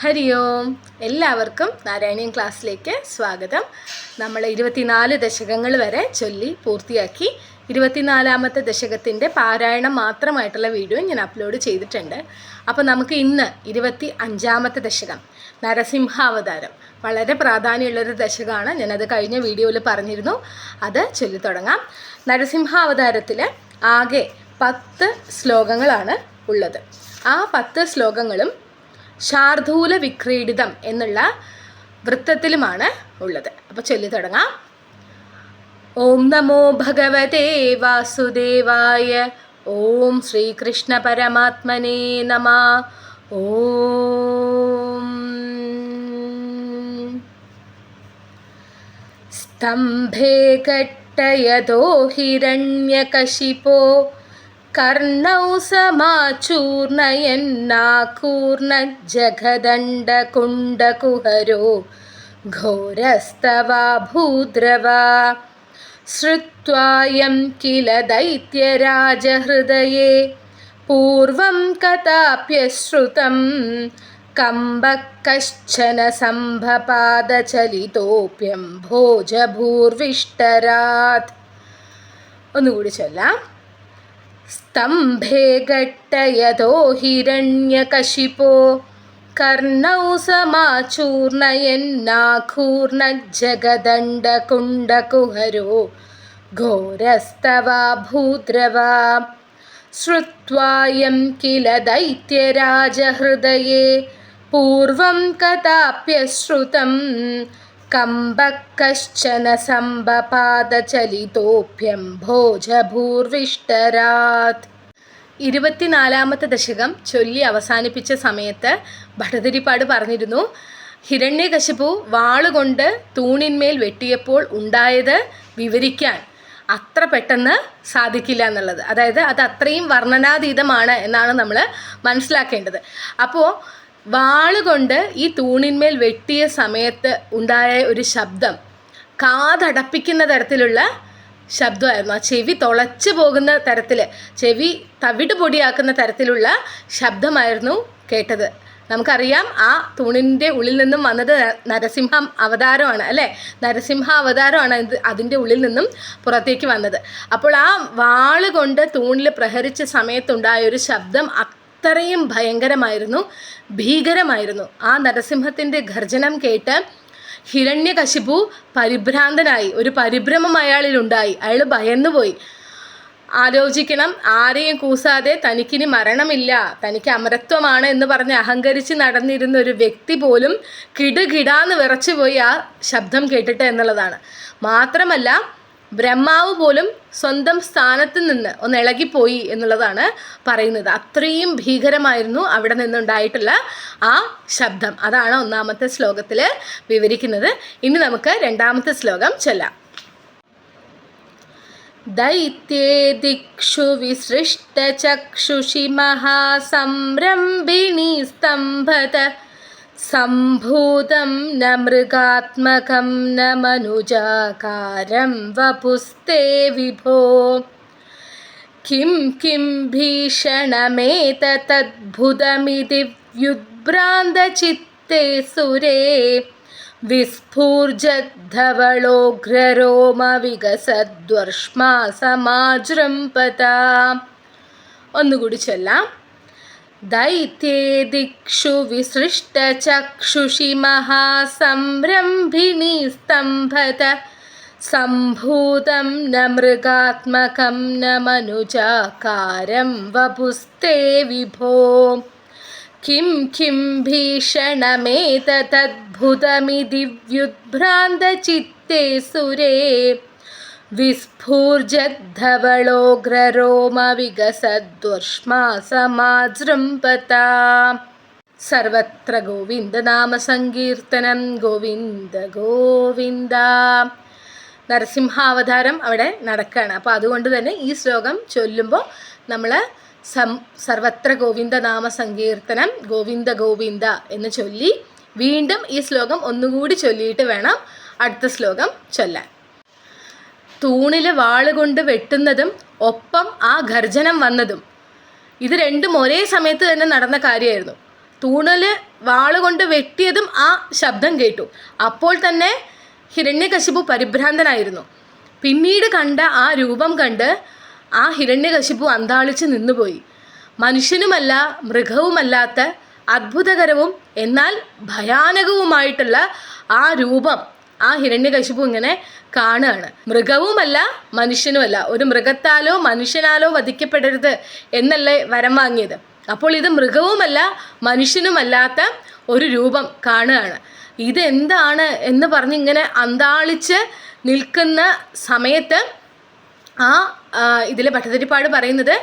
ഹരി ഓം. എല്ലാവർക്കും നാരായണീയം ക്ലാസ്സിലേക്ക് സ്വാഗതം. നമ്മൾ ഇരുപത്തിനാല് ദശകങ്ങൾ വരെ ചൊല്ലി പൂർത്തിയാക്കി ഇരുപത്തിനാലാമത്തെ ദശകത്തിന്റെ പാരായണം മാത്രമായിട്ടുള്ള വീഡിയോ ഞാൻ അപ്ലോഡ് ചെയ്തിട്ടുണ്ട്. അപ്പോൾ നമുക്ക് ഇന്ന് ഇരുപത്തി അഞ്ചാമത്തെ ദശകം നരസിംഹാവതാരം. വളരെ പ്രാധാന്യമുള്ളൊരു ദശകമാണ്. ഞാനത് കഴിഞ്ഞ വീഡിയോയിൽ പറഞ്ഞിരുന്നു. അത് ചൊല്ലി തുടങ്ങാം. നരസിംഹാവതാരത്തിൽ ആകെ പത്ത് ശ്ലോകങ്ങളാണ് ഉള്ളത്. ആ പത്ത് ശ്ലോകങ്ങളും ശാർദൂല വിക്രീഡിതം എന്നുള്ള വൃത്തത്തിലുമാണ് ഉള്ളത്. അപ്പോൾ ചൊല്ലി തുടങ്ങാം. ഓം നമോ ഭഗവതേ വാസുദേവായ ഓം ശ്രീകൃഷ്ണ പരമാത്മനേ നമ ഓം സ്തംഭേ കട്ടയതോ ഹിരണ്യകശിപോ कर्णौ समाचूर्णयन्नाकूर्णजगदण्डकुण्डकुहरो घोरस्तवा भूद्रवा श्रुत्वायं किल दैत्यराजहृदये पूर्वं कथाप्यश्रुतं कम्बः कश्चन सम्भपादचलितोऽप्यं भोजभूर्विष्टरात् ഒന്നുകൂടി ചൊല്ലാം स्तम्भे घट्टयतो हिरण्यकशिपो कर्णौ समाचूर्णयन्नाकूर्णज्जगदण्डकुण्डकुहरो घोरस्तवा भूद्रवा श्रुत्वायं किल दैत्यराजहृदये पूर्वं कदाप्यश्रुतम् കമ്പക്കശ്ചന സമ്പപാദചലിതോഭ്യംഭോജഭൂർവിഷ്ടരാത് ഇരുപത്തിനാലാമത്തെ ദശകം ചൊല്ലി അവസാനിപ്പിച്ച സമയത്ത് ഭട്ടതിരിപ്പാട് പറഞ്ഞിരുന്നു ഹിരണ്യകശിപു വാളുകൊണ്ട് തൂണിന്മേൽ വെട്ടിയപ്പോൾ ഉണ്ടായത് വിവരിക്കാൻ അത്ര പെട്ടെന്ന് സാധിക്കില്ല എന്നുള്ളത്. അതായത് അത് അത്രയും വർണനാതീതമാണ് എന്നാണ് നമ്മൾ മനസ്സിലാക്കേണ്ടത്. അപ്പോൾ വാളുകൊണ്ട് ഈ തൂണിന്മേൽ വെട്ടിയ സമയത്ത് ഉണ്ടായ ഒരു ശബ്ദം. കാതടപ്പിക്കുന്ന തരത്തിലുള്ള ശബ്ദമായിരുന്നു. ആ ചെവി തുളച്ചു പോകുന്ന തരത്തിൽ ചെവി തവിട് പൊടിയാക്കുന്ന തരത്തിലുള്ള ശബ്ദമായിരുന്നു കേട്ടത്. നമുക്കറിയാം ആ തൂണിന്റെ ഉള്ളിൽ നിന്നും വന്നത് നരസിംഹ അവതാരമാണ് അല്ലേ? നരസിംഹ അവതാരമാണ് ഇത് അതിന്റെ ഉള്ളിൽ നിന്നും പുറത്തേക്ക് വന്നത്. അപ്പോൾ ആ വാൾ കൊണ്ട് തൂണിൽ പ്രഹരിച്ച സമയത്തുണ്ടായ ഒരു ശബ്ദം അത്രയും ഭയങ്കരമായിരുന്നു ഭീകരമായിരുന്നു. ആ നരസിംഹത്തിന്റെ ഗർജനം കേട്ട് ഹിരണ്യകശിപു പരിഭ്രാന്തനായി ഒരു പരിഭ്രമം അയാളിലുണ്ടായി. അയാൾ ഭയന്നുപോയി. ആലോചിക്കണം ആരെയും കൂസാതെ തനിക്കിനി മരണമില്ല തനിക്ക് അമരത്വമാണ് എന്ന് പറഞ്ഞ് അഹങ്കരിച്ച് നടന്നിരുന്ന ഒരു വ്യക്തി പോലും കിടുകിടാന്ന് വിറച്ചുപോയി ആ ശബ്ദം കേട്ടിട്ട് എന്നുള്ളതാണ്. മാത്രമല്ല ബ്രഹ്മാവ് പോലും സ്വന്തം സ്ഥാനത്ത് നിന്ന് ഒന്ന് ഇളകിപ്പോയി എന്നുള്ളതാണ് പറയുന്നത് അത്രയും ഭീകരമായിരുന്നു അവിടെ നിന്നുണ്ടായിട്ടുള്ള ആ ശബ്ദം അതാണ് ഒന്നാമത്തെ ശ്ലോകത്തിൽ വിവരിക്കുന്നത് ഇനി നമുക്ക് രണ്ടാമത്തെ ശ്ലോകം ചൊല്ലാം दैत्ये दिक्षु विसृष्टचक्षुषि महासंरम्भिणी स्तम्भत सम्भूतं न मृगात्मकं न मनुजाकारं वपुस्ते विभो किं किं भीषणमेततद्भुतमिति व्युद्भ्रान्तचित्ते सुरे വിസ്ഫൂർജദ്ധവളോഗ്രരോമവികസദ്വർഷ്മാ സമാജൃംപത ഒന്നുകൂടി ചൊല്ലാം दैत्ये महासंरम्भिणी स्तम्भत। सम्भूतं न मृगात्मकं न मनुजाकारं वपुस्ते विभो। किं किं भीषणमेतद्भुतमि दिव्युद्भ्रान्तचित्ते सुरे। विस्फूर्जद्धवळोग्ररोमविगसद्वर्ष्मा समाजृम्पता സർവത്ര ഗോവിന്ദനാമസങ്കീർത്തനം ഗോവിന്ദ ഗോവിന്ദ നരസിംഹാവതാരം അവിടെ നടക്കുകയാണ് അപ്പോൾ അതുകൊണ്ട് തന്നെ ഈ ശ്ലോകം ചൊല്ലുമ്പോൾ നമ്മൾ സം സർവത്ര ഗോവിന്ദ നാമ സങ്കീർത്തനം ഗോവിന്ദ ഗോവിന്ദ എന്ന് ചൊല്ലി വീണ്ടും ഈ ശ്ലോകം ഒന്നുകൂടി ചൊല്ലിയിട്ട് വേണം അടുത്ത ശ്ലോകം ചൊല്ലാൻ തൂണിലെ വാളുകൊണ്ട് വെട്ടുന്നതും ഒപ്പം ആ ഗർജനം വന്നതും. ഇത് രണ്ടും ഒരേ സമയത്ത് തന്നെ നടന്ന കാര്യമായിരുന്നു. തൂണൽ വാളുകൊണ്ട് വെട്ടിയതും ആ ശബ്ദം കേട്ടു. അപ്പോൾ തന്നെ ഹിരണ്യകശിപു പരിഭ്രാന്തനായിരുന്നു. പിന്നീട് കണ്ട ആ രൂപം കണ്ട് ആ ഹിരണ്യകശിപു അന്താളിച്ച് നിന്നുപോയി. മനുഷ്യനുമല്ല മൃഗവുമല്ലാത്ത അത്ഭുതകരവും എന്നാൽ ഭയാനകവുമായിട്ടുള്ള ആ രൂപം ആ ഹിരണ്യകശിപു ഇങ്ങനെ കാണുകയാണ്. മൃഗവുമല്ല മനുഷ്യനുമല്ല. ഒരു മൃഗത്താലോ മനുഷ്യനാലോ വധിക്കപ്പെടരുത് എന്നല്ലേ വരം വാങ്ങിയത്. അപ്പോൾ ഇത് മൃഗവുമല്ല മനുഷ്യനുമല്ലാത്ത ഒരു രൂപം കാണുകയാണ്. ഇതെന്താണ് എന്ന് പറഞ്ഞ് ഇങ്ങനെ അന്താളിച്ച് നിൽക്കുന്ന സമയത്ത് ആ ഇതിലെ ഭട്ടതിരിപ്പാട് പറയുന്നത്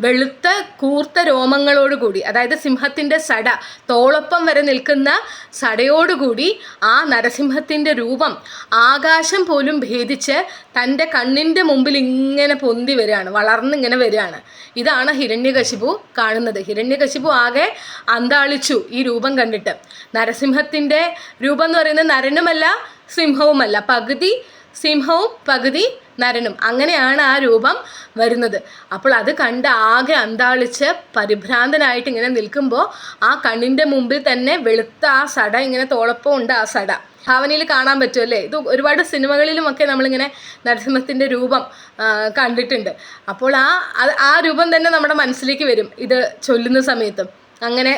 വെളുത്ത കൂർത്ത രോമങ്ങളോടുകൂടി അതായത് സിംഹത്തിന്റെ സട തോളൊപ്പം വരെ നിൽക്കുന്ന സടയോടുകൂടി ആ നരസിംഹത്തിന്റെ രൂപം ആകാശം പോലും ഭേദിച്ച് തന്റെ കണ്ണിന്റെ മുമ്പിൽ ഇങ്ങനെ പൊന്തി വരികയാണ് വളർന്നിങ്ങനെ വരികയാണ്. ഇതാണ് ഹിരണ്യകശിപു കാണുന്നത്. ഹിരണ്യകശിപു ആകെ അന്താളിച്ചു ഈ രൂപം കണ്ടിട്ട്. നരസിംഹത്തിന്റെ രൂപം എന്ന് പറയുന്നത് നരനുമല്ല സിംഹവുമല്ല. പകുതി സിംഹവും പകുതി നരനും അങ്ങനെയാണ് ആ രൂപം വരുന്നത്. അപ്പോൾ അത് കണ്ട് ആകെ അന്താളിച്ച് പരിഭ്രാന്തനായിട്ട് ഇങ്ങനെ നിൽക്കുമ്പോൾ ആ കണ്ണിന്റെ മുമ്പിൽ തന്നെ വെളുത്ത ആ സട ഇങ്ങനെ തോളപ്പം ഉണ്ട് ആ സട. ഭാവനയിൽ കാണാൻ പറ്റും അല്ലേ? ഇത് ഒരുപാട് സിനിമകളിലുമൊക്കെ നമ്മളിങ്ങനെ നരസിംഹത്തിന്റെ രൂപം കണ്ടിട്ടുണ്ട്. അപ്പോൾ ആ ആ രൂപം തന്നെ നമ്മുടെ മനസ്സിലേക്ക് വരും. ഇത് ചൊല്ലുന്ന സമയത്തും. അങ്ങനെ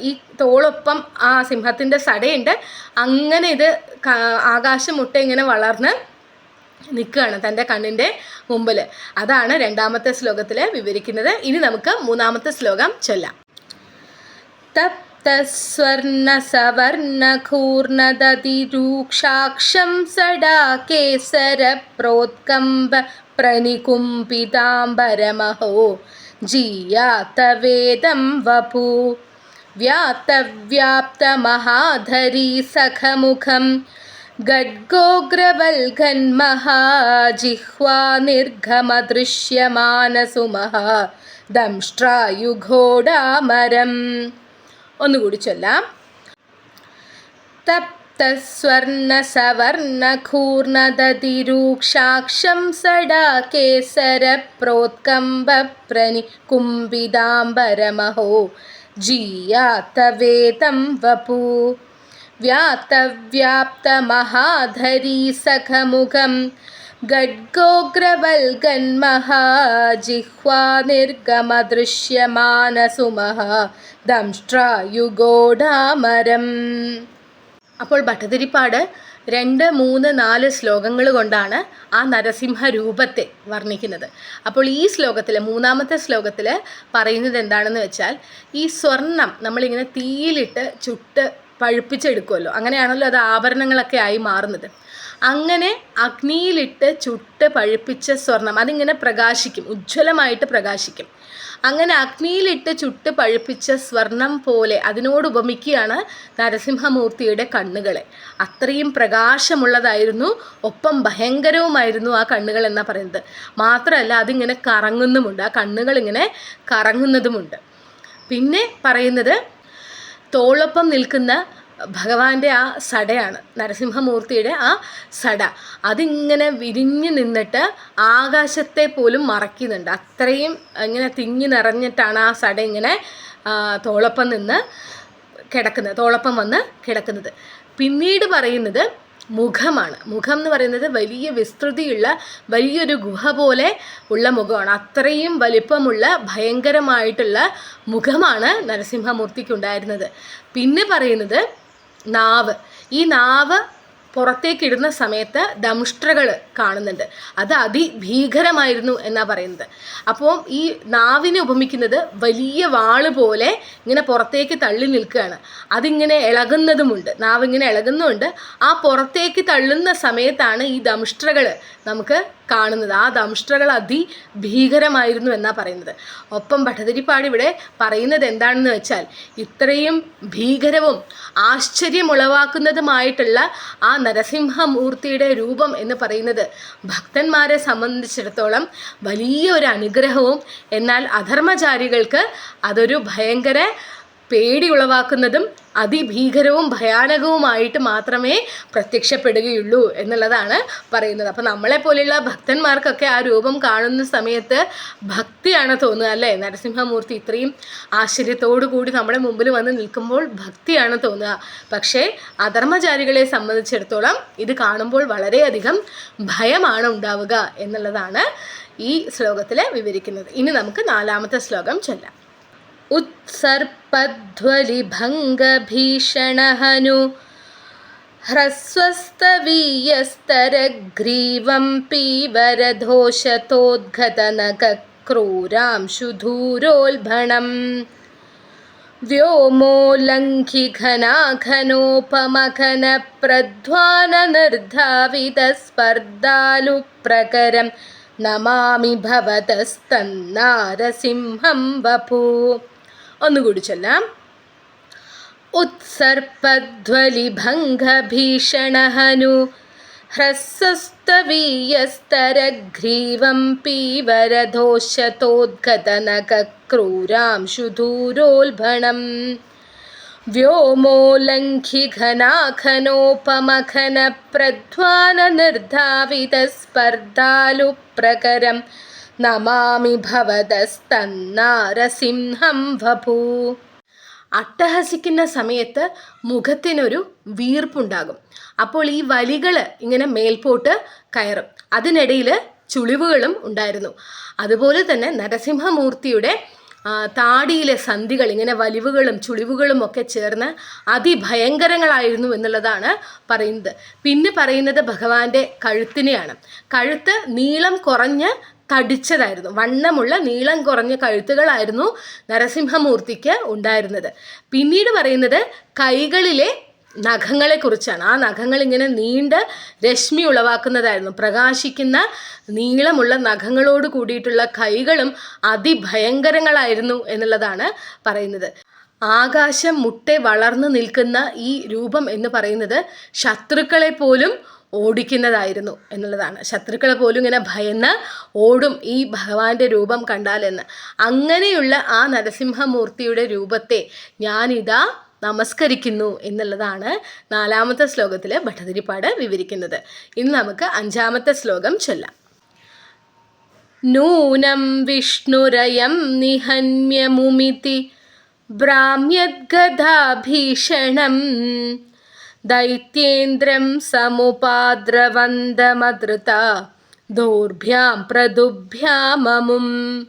ഈ തോളൊപ്പം ആ സിംഹത്തിന്റെ സടയുണ്ട്. അങ്ങനെ ഇത് ആകാശം മുട്ട ഇങ്ങനെ വളർന്ന് നിൽക്കുകയാണ് തന്റെ കണ്ണിന്റെ മുമ്പിൽ അതാണ് രണ്ടാമത്തെ ശ്ലോകത്തിൽ വിവരിക്കുന്നത്. ഇനി നമുക്ക് മൂന്നാമത്തെ ശ്ലോകം ചൊല്ലാം. തപ്തസ്വർണസവർണഘൂർണദതിരൂക്ഷാക്ഷം സടാ കേസരപ്രോത്കമ്പ പ്രനികുംപിതാംബരമഹോ. ജീയാതവേദം വപു. വ്യാപ്തവ്യാപ്തമഹാധരീ സഖമുഖം ഗഡ്ഗോഗ്രവൽഘന്മഹാജിഹ്വാ നിർഘമദൃശ്യമാനസുമഹ ദംഷ്ട്രായുഘോടാമരം. ഒന്നുകൂടി ചൊല്ലാം. തപ്തസ്വർണസവർണഘൂർണദതിരൂക്ഷാക്ഷം സടാ കേസരപ്രോത്കമ്പപ്രണി കുംഭിതാംബരമഹോ ജീയാത്തവേദം വപു. വ്യാപ്തവ്യാപ്തമഹാധരീ സഖമുഖം. ഗഡ്ഗോഗ്രവൽഗന്മഹാജിഹ്വാ നിർഗമദൃശ്യമാനസുമഹ ദംഷ്ട്രായുഗോടാമരം അപ്പോൾ ഭട്ടതിരിപ്പാട് രണ്ട് മൂന്ന് നാല് ശ്ലോകങ്ങൾ കൊണ്ടാണ് ആ നരസിംഹ രൂപത്തെ വർണിക്കുന്നത്. അപ്പോൾ ഈ ശ്ലോകത്തിൽ മൂന്നാമത്തെ ശ്ലോകത്തിൽ പറയുന്നത് എന്താണെന്ന് വെച്ചാൽ ഈ സ്വർണം നമ്മളിങ്ങനെ തീയിലിട്ട് ചുട്ട് പഴുപ്പിച്ചെടുക്കുമല്ലോ. അങ്ങനെയാണല്ലോ അത് ആഭരണങ്ങളൊക്കെ ആയി മാറുന്നത്. അങ്ങനെ അഗ്നിയിലിട്ട് ചുട്ട് പഴുപ്പിച്ച സ്വർണം അതിങ്ങനെ പ്രകാശിക്കും ഉജ്ജ്വലമായിട്ട് പ്രകാശിക്കും. അങ്ങനെ അഗ്നിയിലിട്ട് ചുട്ട് പഴുപ്പിച്ച സ്വർണം പോലെ അതിനോട് ഉപമിക്കുകയാണ് നരസിംഹമൂർത്തിയുടെ കണ്ണുകളെ. അത്രയും പ്രകാശമുള്ളതായിരുന്നു ഒപ്പം ഭയങ്കരവുമായിരുന്നു ആ കണ്ണുകൾ എന്നാ പറയുന്നത്. മാത്രമല്ല അതിങ്ങനെ കറങ്ങുന്നുമുണ്ട് ആ കണ്ണുകൾ ഇങ്ങനെ കറങ്ങുന്നതുമുണ്ട്. പിന്നെ പറയുന്നത് തോളൊപ്പം നിൽക്കുന്ന ഭഗവാന്റെ ആ സടയാണ് നരസിംഹമൂർത്തിയുടെ ആ സട. അതിങ്ങനെ വിരിഞ്ഞു നിന്നിട്ട് ആകാശത്തെ പോലും മറക്കുന്നുണ്ട് അത്രയും ഇങ്ങനെ തിങ്ങി നിറഞ്ഞിട്ടാണ് ആ സട ഇങ്ങനെ തോളൊപ്പം നിന്ന് കിടക്കുന്നത് തോളൊപ്പം വന്ന് കിടക്കുന്നത്. പിന്നീട് പറയുന്നത് മുഖമാണ്. മുഖം എന്ന് പറയുന്നത് വലിയ വിസ്തൃതിയുള്ള വലിയൊരു ഗുഹ പോലെ ഉള്ള മുഖമാണ്. അത്രയും വലിപ്പമുള്ള ഭയങ്കരമായിട്ടുള്ള മുഖമാണ് നരസിംഹമൂർത്തിക്ക് ഉണ്ടായിരുന്നത് പിന്നെ പറയുന്നത് നാവ്. ഈ നാവ് പുറത്തേക്കിടുന്ന സമയത്ത് ദംഷ്ട്രകൾ കാണുന്നുണ്ട്. അത് അതിഭീകരമായിരുന്നു എന്നാ പറയുന്നത്. അപ്പോൾ ഈ നാവിനെ ഉപമിക്കുന്നത് വലിയ വാൾ പോലെ ഇങ്ങനെ പുറത്തേക്ക് തള്ളി നിൽക്കുകയാണ്. അതിങ്ങനെ ഇളകുന്നതുമുണ്ട്. നാവിങ്ങനെ ഇളകുന്നുമുണ്ട്. ആ പുറത്തേക്ക് തള്ളുന്ന സമയത്താണ് ഈ ദംഷ്ട്രകൾ നമുക്ക് കാണുന്നത്. ആ ദംഷ്ട്രകൾ അതിഭീകരമായിരുന്നു എന്നാണ് പറയുന്നത്. ഒപ്പം ഭട്ടതിരിപ്പാട് ഇവിടെ പറയുന്നത് എന്താണെന്ന് വെച്ചാൽ ഇത്രയും ഭീകരവും ആശ്ചര്യമുളവാക്കുന്നതുമായിട്ടുള്ള ആ നരസിംഹമൂർത്തിയുടെ രൂപം എന്ന് പറയുന്നത് ഭക്തന്മാരെ സംബന്ധിച്ചിടത്തോളം വലിയ ഒരു അനുഗ്രഹവും എന്നാൽ അധർമ്മചാരികൾക്ക് അതൊരു ഭയങ്കര പേടി ഉളവാക്കുന്നതും അതിഭീകരവും ഭയാനകവുമായിട്ട് മാത്രമേ പ്രത്യക്ഷപ്പെടുകയുള്ളൂ എന്നുള്ളതാണ് പറയുന്നത്. അപ്പം നമ്മളെ പോലെയുള്ള ഭക്തന്മാർക്കൊക്കെ ആ രൂപം കാണുന്ന സമയത്ത് ഭക്തിയാണ് തോന്നുക അല്ലേ? നരസിംഹമൂർത്തി ഇത്രയും ആശ്ചര്യത്തോടു കൂടി നമ്മുടെ മുമ്പിൽ വന്ന് നിൽക്കുമ്പോൾ ഭക്തിയാണ് തോന്നുക. പക്ഷേ അധർമ്മചാരികളെ സംബന്ധിച്ചിടത്തോളം ഇത് കാണുമ്പോൾ വളരെയധികം ഭയമാണ് ഉണ്ടാവുക എന്നുള്ളതാണ് ഈ ശ്ലോകത്തിൽ വിവരിക്കുന്നത്. ഇനി നമുക്ക് നാലാമത്തെ ശ്ലോകം ചൊല്ലാം. ध्वलिभङ्गभीषणहनु ह्रस्वस्तवीयस्तरग्रीवं पीवरधोषतोद्घतनक्रूरांशुदूरोल्भणं व्योमोलङ्घिघनाघनोपमघनप्रध्वाननिर्धावितस्पर्धालुप्रकरं नमामि भवतस्तन्नारसिंहं वपु। ഒന്നുകൂടി ചൊല്ലാം उत्सर्पध्वलिभङ्गभीषणहनु ह्रस्वस्तवीयस्तरग्रीवं पीवरधोषतोद्गतनकक्रूरांशुधूरोल्भणम् व्योमोल्लङ्घिघनाखनोपमखनप्रध्वाननिर्धावितस्पर्धालुप्रकरं നമാമി ഭവതസ്തന്നാരസിംഹം വഭു. അട്ടഹസിക്കുന്ന സമയത്ത് മുഖത്തിനൊരു വീർപ്പുണ്ടാകും. അപ്പോൾ ഈ വലികൾ ഇങ്ങനെ മേൽപോട്ട് കയറും. അതിനിടയിൽ ചുളിവുകളും ഉണ്ടായിരുന്നു. അതുപോലെ തന്നെ നരസിംഹമൂർത്തിയുടെ താടിയിലെ സന്ധികൾ ഇങ്ങനെ വലിവുകളും ചുളിവുകളും ഒക്കെ ചേർന്ന് അതിഭയങ്കരങ്ങളായിരുന്നു എന്നുള്ളതാണ് പറയുന്നത്. പിന്നെ പറയുന്നത് ഭഗവാന്റെ കഴുത്തിനെയാണ്. കഴുത്ത് നീളം കുറഞ്ഞ് തടിച്ചതായിരുന്നു. വണ്ണമുള്ള നീളം കുറഞ്ഞ കഴുത്തുകളായിരുന്നു നരസിംഹമൂർത്തിക്ക് ഉണ്ടായിരുന്നത്. പിന്നീട് പറയുന്നത് കൈകളിലെ നഖങ്ങളെ കുറിച്ചാണ് ആ നഖങ്ങൾ ഇങ്ങനെ നീണ്ട് രശ്മി ഉളവാക്കുന്നതായിരുന്നു. പ്രകാശിക്കുന്ന നീളമുള്ള നഖങ്ങളോട് കൂടിയിട്ടുള്ള കൈകളും അതിഭയങ്കരങ്ങളായിരുന്നു എന്നുള്ളതാണ് പറയുന്നത്. ആകാശം മുട്ടെ വളർന്നു നിൽക്കുന്ന ഈ രൂപം എന്ന് പറയുന്നത് ശത്രുക്കളെ പോലും ഓടിക്കുന്നതായിരുന്നു എന്നുള്ളതാണ്. ശത്രുക്കളെ പോലും ഇങ്ങനെ ഭയന്ന് ഓടും ഈ ഭഗവാന്റെ രൂപം കണ്ടാലെന്ന് അങ്ങനെയുള്ള ആ നരസിംഹമൂർത്തിയുടെ രൂപത്തെ ഞാനിതാ നമസ്കരിക്കുന്നു എന്നുള്ളതാണ് നാലാമത്തെ ശ്ലോകത്തിൽ ഭട്ടതിരിപ്പാട് വിവരിക്കുന്നത്. ഇനി നമുക്ക് അഞ്ചാമത്തെ ശ്ലോകം ചൊല്ലാം. നൂനം വിഷ്ണുരയം നിഹന്യമുമിതി ഭ്രാമ്യദ്ഗദാഭീഷണം ദൈത്യേന്ദ്രം സമുപാദ്രവന്ദമതൃത ദോർഭ്യാം പ്രദുഭ്യാമമും.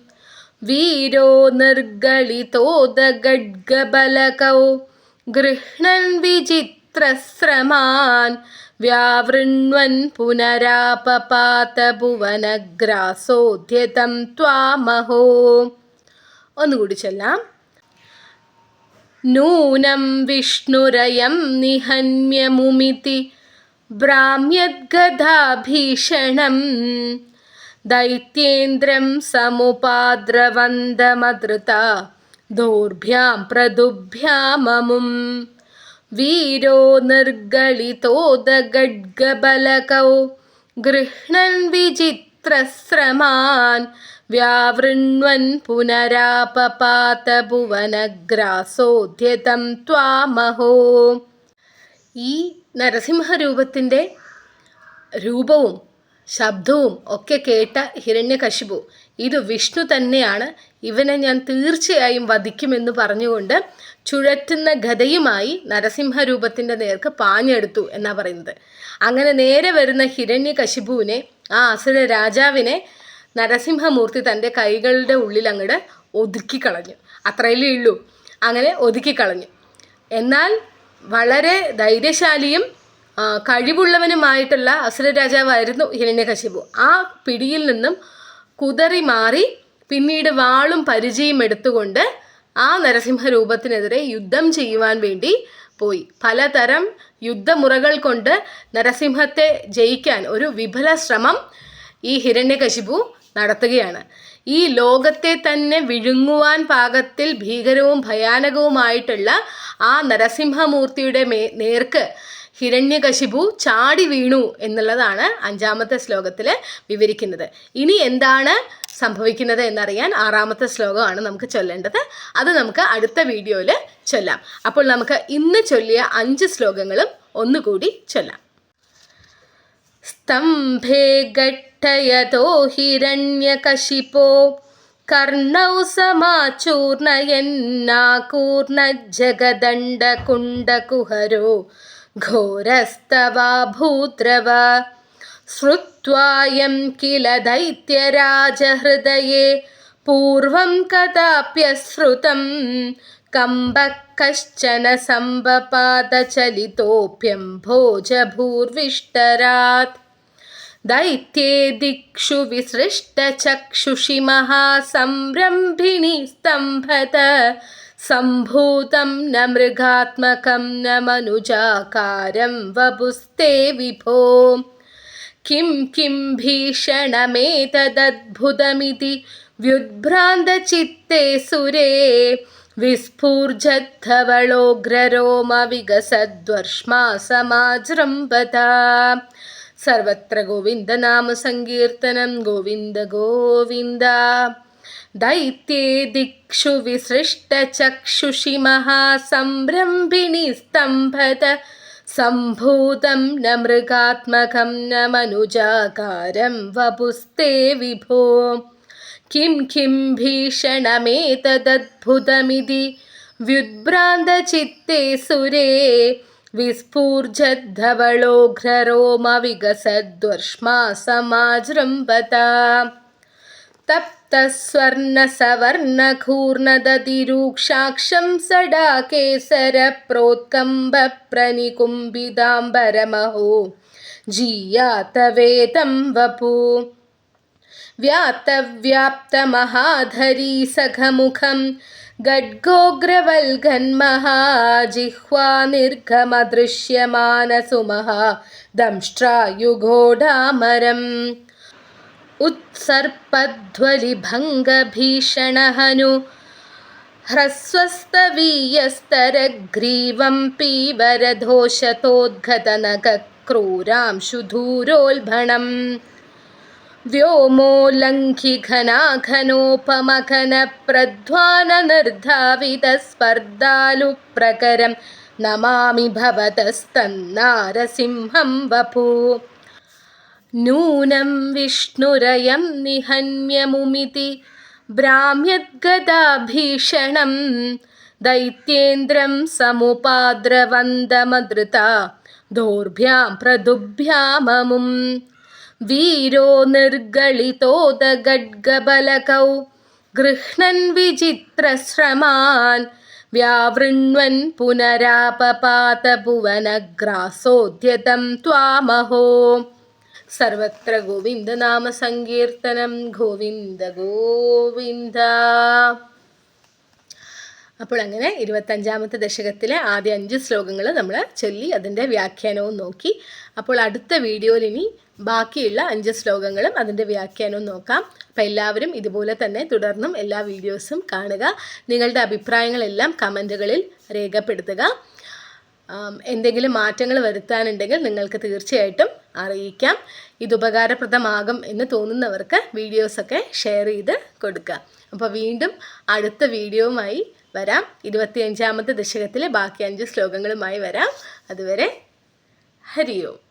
വീരോ നിർഗളിതോദഗഡ്ഗബലകൗ. ഗൃഹ്ണൻ വിചിത്രശ്രമാൻ. വ്യാവൃണ്വൻ പുനരാപപാതഭുവനഗ്രാസോദ്യതം ത്വാമഹോ. ഒന്നുകൂടി ചൊല്ലാം. नूनं विष्णुरयं निहन्यमुमिति भ्राम्यद्गदाभीषणम् दैत्येन्द्रं समुपाद्रवन्दमदृता दोर्भ्यां प्रदुभ्याममुं वीरो निर्गलितोदगड्गबलकौ गृह्णन् विजित्रस्रमान् വ്യാവൃണ്വൻ പുനരാപപാതഭുവനഗ്രാസോദ്യതം ത്വാമഹോ. ഈ നരസിംഹരൂപത്തിന്റെ രൂപവും ശബ്ദവും ഒക്കെ കേട്ട ഹിരണ്യകശിപു ഇത് വിഷ്ണു തന്നെയാണ് ഇവനെ ഞാൻ തീർച്ചയായും വധിക്കുമെന്ന് പറഞ്ഞുകൊണ്ട് ചുഴറ്റുന്ന ഗതയുമായി നരസിംഹരൂപത്തിന്റെ നേർക്ക് പാഞ്ഞെടുത്തു എന്നാണ് പറയുന്നത്. അങ്ങനെ നേരെ വരുന്ന ഹിരണ്യകശിപുവിനെ ആ അസുര രാജാവിനെ നരസിംഹമൂർത്തി തന്റെ കൈകളുടെ ഉള്ളിൽ അങ്ങോട്ട് ഒതുക്കിക്കളഞ്ഞു അത്രയല്ലേ ഉള്ളൂ. അങ്ങനെ ഒതുക്കി കളഞ്ഞു. എന്നാൽ വളരെ ധൈര്യശാലിയും കഴിവുള്ളവനുമായിട്ടുള്ള അസുര രാജാവായിരുന്നു ഹിരണ്യകശിപു ആ പിടിയിൽ നിന്നും കുതറി മാറി പിന്നീട് വാളും പരിചയം എടുത്തുകൊണ്ട് ആ നരസിംഹ രൂപത്തിനെതിരെ യുദ്ധം ചെയ്യുവാൻ വേണ്ടി പോയി. പലതരം യുദ്ധമുറകൾ കൊണ്ട് നരസിംഹത്തെ ജയിക്കാൻ ഒരു വിഫല ശ്രമം ഈ ഹിരണ്യകശിപു നടത്തുകയാണ്. ഈ ലോകത്തെ തന്നെ വിഴുങ്ങുവാൻ പാകത്തിൽ ഭീകരവും ഭയാനകവുമായിട്ടുള്ള ആ നരസിംഹമൂർത്തിയുടെ മേ നേർക്ക് ഹിരണ്യകശിപു ചാടി വീണു എന്നുള്ളതാണ് അഞ്ചാമത്തെ ശ്ലോകത്തിൽ വിവരിക്കുന്നത്. ഇനി എന്താണ് സംഭവിക്കുന്നത് എന്നറിയാൻ ആറാമത്തെ ശ്ലോകമാണ് നമുക്ക് ചൊല്ലേണ്ടത്. അത് നമുക്ക് അടുത്ത വീഡിയോയിൽ ചൊല്ലാം. അപ്പോൾ നമുക്ക് ഇന്ന് ചൊല്ലിയ അഞ്ച് ശ്ലോകങ്ങളും ഒന്നുകൂടി ചൊല്ലാം. स्तम्भे गट्टयतो हिरण्यकशिपो। कर्णौ समाचूर्णयन्नाकूर्णज्जगदण्डकुण्डकुहरो घोरस्तवा भूद्रव। श्रुत्वायं किल दैत्यराजहृदये। पूर्वं कदाप्यश्रुतं कम्बः कश्चन सम्बपादचलितोऽप्यं भोजभूर्विष्टरात्। दैत्ये दिक्षु विसृष्टचक्षुषि महासंरम्भिणी स्तम्भत। सम्भूतं न मृगात्मकं न मनुजाकारं वपुस्ते विभो। किं किं भीषणमेतदद्भुतमिति व्युद्भ्रान्तचित्ते सुरे। विस्फूर्जद्धवलोग्ररोमविगसद्वर्ष्मा समाजृम्भता सर्वत्र गोविन्दनामसङ्कीर्तनं गोविन्द गोविन्द। दैत्ये दिक्षु विसृष्टचक्षुषि महासंरम्भिणी स्तम्भत। सम्भूतं न मृगात्मकं न मनुजाकारं वपुस्ते विभो। किं किं भीषणमेतदद्भुतमिति। व्युद्भ्रान्तचित्ते सुरे विस्फूर्जद्धवलोघ्ररोमविगसद्वर्ष्मा समाजृम्भता तप्तस्वर्णसवर्णघूर्णदतिरूक्षाक्षं सडाकेसरप्रोत्कम्बप्रनिकुम्बिदाम्बरमहो जीयातवेदं वपु व्याप्तव्याप्तमहाधरी सखमुखं गड्गोग्रवल्गन्महाजिह्वानिर्घमदृश्यमानसुमहादंष्ट्रायुघोडामरम् उत्सर्पध्वलिभङ्गभीषणहनु ह्रस्वस्तवीयस्तरग्रीवं पीवरधोषतोद्घतनकक्रूरांशुधूरोल्भणम् व्योमोल्लङ्घिघनाघनोपमखनप्रध्वाननिर्धावितस्पर्धालुप्रकरं नमामि भवतस्तन्नारसिंहं वपु। नूनं विष्णुरयं निहन्यमुमिति भ्राम्यद्गदाभीषणं दैत्येन्द्रं समुपाद्रवन्दमदृता दोर्भ्यां प्रदुभ्याममुम् വീരോ നിർഗളിതോത ഗഡ്ഗബലകൗ ഗൃഹ്ണൻ വിചിത്രശ്രമാൻ വ്യാവൃണ്വൻ പുനരാപപാതഭുവനഗ്രാസോദ്യതം ത്വാമഹോ. സർവത്ര ഗോവിന്ദനാമ സങ്കീർത്തനം ഗോവിന്ദ ഗോവിന്ദ. അപ്പോൾ അങ്ങനെ ഇരുപത്തഞ്ചാമത്തെ ദശകത്തിലെ ആദ്യ അഞ്ച് ശ്ലോകങ്ങൾ നമ്മൾ ചൊല്ലി അതിന്റെ വ്യാഖ്യാനവും നോക്കി. അപ്പോൾ അടുത്ത വീഡിയോയിൽ ഇനി ബാക്കിയുള്ള അഞ്ച് ശ്ലോകങ്ങളും അതിന്റെ വ്യാഖ്യാനവും നോക്കാം. അപ്പോൾ എല്ലാവരും ഇതുപോലെ തന്നെ തുടർന്നും എല്ലാ വീഡിയോസും കാണുക. നിങ്ങളുടെ അഭിപ്രായങ്ങളെല്ലാം കമന്റുകളിൽ രേഖപ്പെടുത്തുക. എന്തെങ്കിലും മാറ്റങ്ങൾ വരുത്താനുണ്ടെങ്കിൽ നിങ്ങൾക്ക് തീർച്ചയായിട്ടും അറിയിക്കാം. ഇത് ഉപകാരപ്രദമാകും എന്ന് തോന്നുന്നവർക്ക് വീഡിയോസൊക്കെ ഷെയർ ചെയ്ത് കൊടുക്കുക. അപ്പോൾ വീണ്ടും അടുത്ത വീഡിയോവുമായി വരാം. ഇരുപത്തിയഞ്ചാമത്തെ ദശകത്തിലെ ബാക്കി അഞ്ച് ശ്ലോകങ്ങളുമായി വരാം. അതുവരെ ഹരിയോം